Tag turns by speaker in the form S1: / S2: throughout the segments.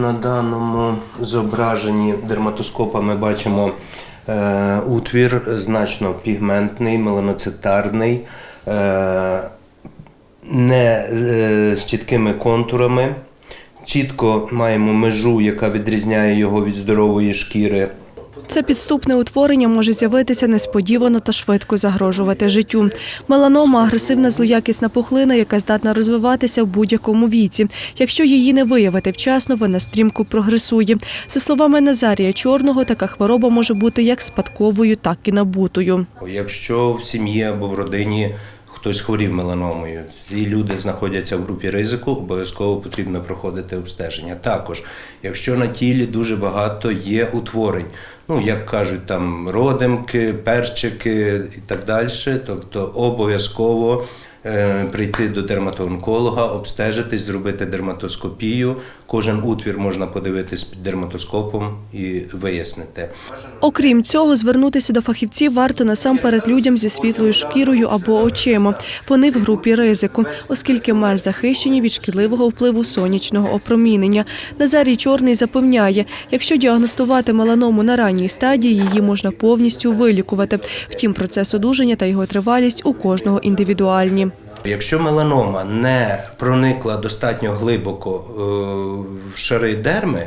S1: На даному зображенні дерматоскопа ми бачимо е, утвір значно пігментний, меланоцитарний, е, не е, з чіткими контурами. Чітко маємо межу, яка відрізняє його від здорової шкіри.
S2: Це підступне утворення може з'явитися несподівано та швидко загрожувати життю. Меланома – агресивна злоякісна пухлина, яка здатна розвиватися в будь-якому віці. Якщо її не виявити вчасно, вона стрімко прогресує. За словами Назарія Чорного, така хвороба може бути як спадковою, так і набутою.
S1: Якщо в сім'ї або в родині хтось хворів меланомою, і люди знаходяться в групі ризику, обов'язково потрібно проходити обстеження. Також, якщо на тілі дуже багато є утворень, ну як кажуть, там родимки, перчики і так далі, тобто обов'язково прийти до дерматоонколога, обстежитись, зробити дерматоскопію. Кожен утвір можна подивитись під дерматоскопом і вияснити.
S2: Окрім цього, звернутися до фахівців варто насамперед людям зі світлою шкірою або очима. Вони в групі ризику, оскільки менш захищені від шкідливого впливу сонячного опромінення. Назарій Чорний запевняє, якщо діагностувати меланому на ранній стадії, її можна повністю вилікувати. Втім, процес одужання та його тривалість у кожного індивідуальні.
S1: Якщо меланома не проникла достатньо глибоко е, в шари дерми,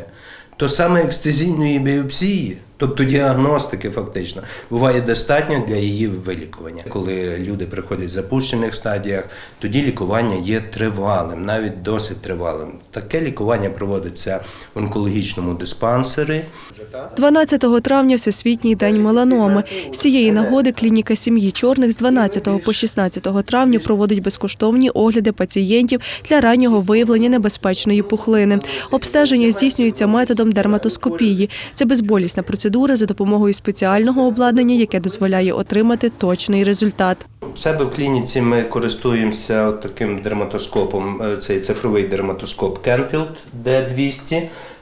S1: то саме екстезійної біопсії, тобто діагностики фактично, буває достатньо для її вилікування. Коли люди приходять в запущених стадіях, тоді лікування є тривалим, навіть досить тривалим. Таке лікування проводиться в онкологічному диспансері.
S2: 12 травня Всесвітній день меланоми. З цієї нагоди клініка сім'ї чорних з 12 по 16 травня проводить безкоштовні огляди пацієнтів для раннього виявлення небезпечної пухлини. Обстеження здійснюється методом дерматоскопії. Це безболісна процедура за допомогою спеціального обладнання, яке дозволяє отримати точний результат.
S1: У себе в клініці ми користуємося таким дерматоскопом, е, цей цифровий дерматоскоп Kenfield D200.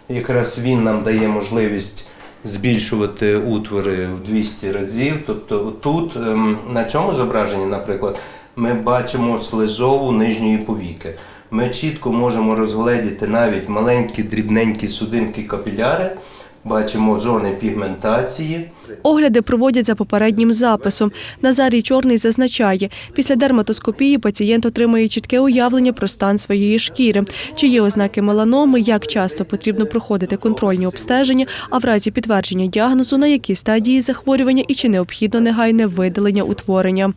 S1: Якраз він нам дає можливість збільшувати утвори в 200 разів. Тобто тут ем, на цьому зображенні, наприклад, ми бачимо слизову нижньої повіки. Ми чітко можемо розгледіти навіть маленькі дрібненькі судинки капіляри, бачимо зони пігментації.
S2: Огляди проводять за попереднім записом. Назарій Чорний зазначає, після дерматоскопії пацієнт отримує чітке уявлення про стан своєї шкіри, чи є ознаки меланоми, як часто потрібно проходити контрольні обстеження, а в разі підтвердження діагнозу, на якій стадії захворювання і чи необхідно негайне видалення утворення.